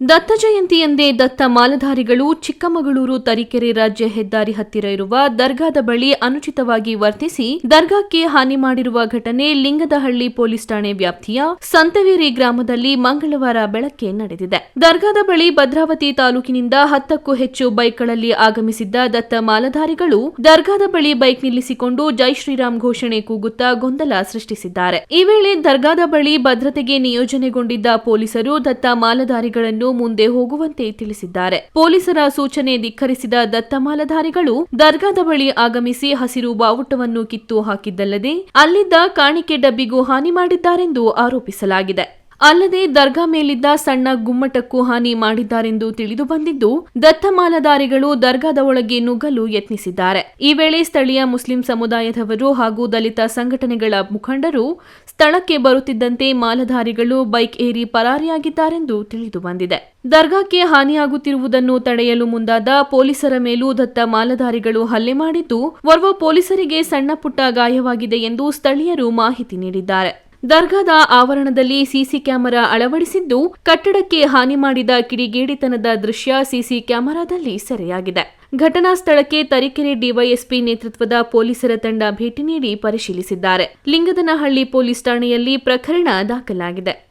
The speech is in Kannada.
ದತ್ತ ಜಯಂತಿಯಂದೇ ದತ್ತ ಮಾಲಧಾರಿಗಳು ಚಿಕ್ಕಮಗಳೂರು, ತರೀಕೆರೆ ರಾಜ್ಯ ಹೆದ್ದಾರಿ ಹತ್ತಿರ ಇರುವ ದರ್ಗಾದ ಬಳಿ ಅನುಚಿತವಾಗಿ ವರ್ತಿಸಿ ದರ್ಗಾಕ್ಕೆ ಹಾನಿ ಮಾಡಿರುವ ಘಟನೆ ಲಿಂಗದಹಳ್ಳಿ ಪೊಲೀಸ್ ಠಾಣೆ ವ್ಯಾಪ್ತಿಯ ಸಂತವೇರಿ ಗ್ರಾಮದಲ್ಲಿ ಮಂಗಳವಾರ ಬೆಳಗ್ಗೆ ನಡೆದಿದೆ. ದರ್ಗಾದ ಬಳಿ ಭದ್ರಾವತಿ ತಾಲೂಕಿನಿಂದ ಹತ್ತಕ್ಕೂ ಹೆಚ್ಚು ಬೈಕ್ಗಳಲ್ಲಿ ಆಗಮಿಸಿದ್ದ ದತ್ತ ಮಾಲಧಾರಿಗಳು ದರ್ಗಾದ ಬಳಿ ಬೈಕ್ ನಿಲ್ಲಿಸಿಕೊಂಡು ಜೈ ಶ್ರೀರಾಮ್ ಘೋಷಣೆ ಕೂಗುತ್ತಾ ಗೊಂದಲ ಸೃಷ್ಟಿಸಿದ್ದಾರೆ. ಈ ವೇಳೆ ದರ್ಗಾದ ಬಳಿ ಭದ್ರತೆಗೆ ನಿಯೋಜನೆಗೊಂಡಿದ್ದ ಪೊಲೀಸರು ದತ್ತ ಮಾಲಧಾರಿಗಳನ್ನು ಮುಂದೆ ಹೋಗುವಂತೆ ತಿಳಿಸಿದ್ದಾರೆ. ಪೊಲೀಸರ ಸೂಚನೆ ಧಿಕ್ಕರಿಸಿದ ದತ್ತಮಾಲಧಾರಿಗಳು ದರ್ಗಾದ ಬಳಿ ಆಗಮಿಸಿ ಹಸಿರು ಬಾವುಟವನ್ನು ಕಿತ್ತು ಹಾಕಿದ್ದಲ್ಲದೆ ಅಲ್ಲಿದ್ದ ಕಾಣಿಕೆ ಡಬ್ಬಿಗೂ ಹಾನಿ ಮಾಡಿದ್ದಾರೆಂದು ಆರೋಪಿಸಲಾಗಿದೆ. ಅಲ್ಲದೆ ದರ್ಗಾ ಮೇಲಿದ್ದ ಸಣ್ಣ ಗುಮ್ಮಟಕ್ಕೂ ಹಾನಿ ಮಾಡಿದ್ದಾರೆಂದು ತಿಳಿದು ಬಂದಿದ್ದು, ದತ್ತಮಾಲಧಾರಿಗಳು ದರ್ಗಾದ ಒಳಗೆ ನುಗ್ಗಲು ಯತ್ನಿಸಿದ್ದಾರೆ. ಈ ವೇಳೆ ಸ್ಥಳೀಯ ಮುಸ್ಲಿಂ ಸಮುದಾಯದವರು ಹಾಗೂ ದಲಿತ ಸಂಘಟನೆಗಳ ಮುಖಂಡರು ಸ್ಥಳಕ್ಕೆ ಬರುತ್ತಿದ್ದಂತೆ ಮಾಲಧಾರಿಗಳು ಬೈಕ್ ಏರಿ ಪರಾರಿಯಾಗಿದ್ದಾರೆಂದು ತಿಳಿದು ಬಂದಿದೆ. ದರ್ಗಾಕ್ಕೆ ಹಾನಿಯಾಗುತ್ತಿರುವುದನ್ನು ತಡೆಯಲು ಮುಂದಾದ ಪೊಲೀಸರ ಮೇಲೂ ದತ್ತ ಮಾಲಧಾರಿಗಳು ಹಲ್ಲೆ ಮಾಡಿದ್ದು, ಓರ್ವ ಪೊಲೀಸರಿಗೆ ಸಣ್ಣ ಪುಟ್ಟ ಗಾಯವಾಗಿದೆ ಎಂದು ಸ್ಥಳೀಯರು ಮಾಹಿತಿ ನೀಡಿದ್ದಾರೆ. ದರ್ಗಾದ ಆವರಣದಲ್ಲಿ ಸಿಸಿ ಕ್ಯಾಮೆರಾ ಅಳವಡಿಸಿದ್ದು, ಕಟ್ಟಡಕ್ಕೆ ಹಾನಿ ಮಾಡಿದ ಕಿಡಿಗೇಡಿತನದ ದೃಶ್ಯ ಸಿಸಿ ಕ್ಯಾಮೆರಾದಲ್ಲಿ ಸೆರೆಯಾಗಿದೆ. ಘಟನಾ ಸ್ಥಳಕ್ಕೆ ತರೀಕೆರೆ ಡಿವೈಎಸ್ಪಿ ನೇತೃತ್ವದ ಪೊಲೀಸರ ತಂಡ ಭೇಟಿ ನೀಡಿ ಪರಿಶೀಲಿಸಿದ್ದಾರೆ. ಲಿಂಗದನಹಳ್ಳಿ ಪೊಲೀಸ್ ಠಾಣೆಯಲ್ಲಿ ಪ್ರಕರಣ ದಾಖಲಾಗಿದೆ.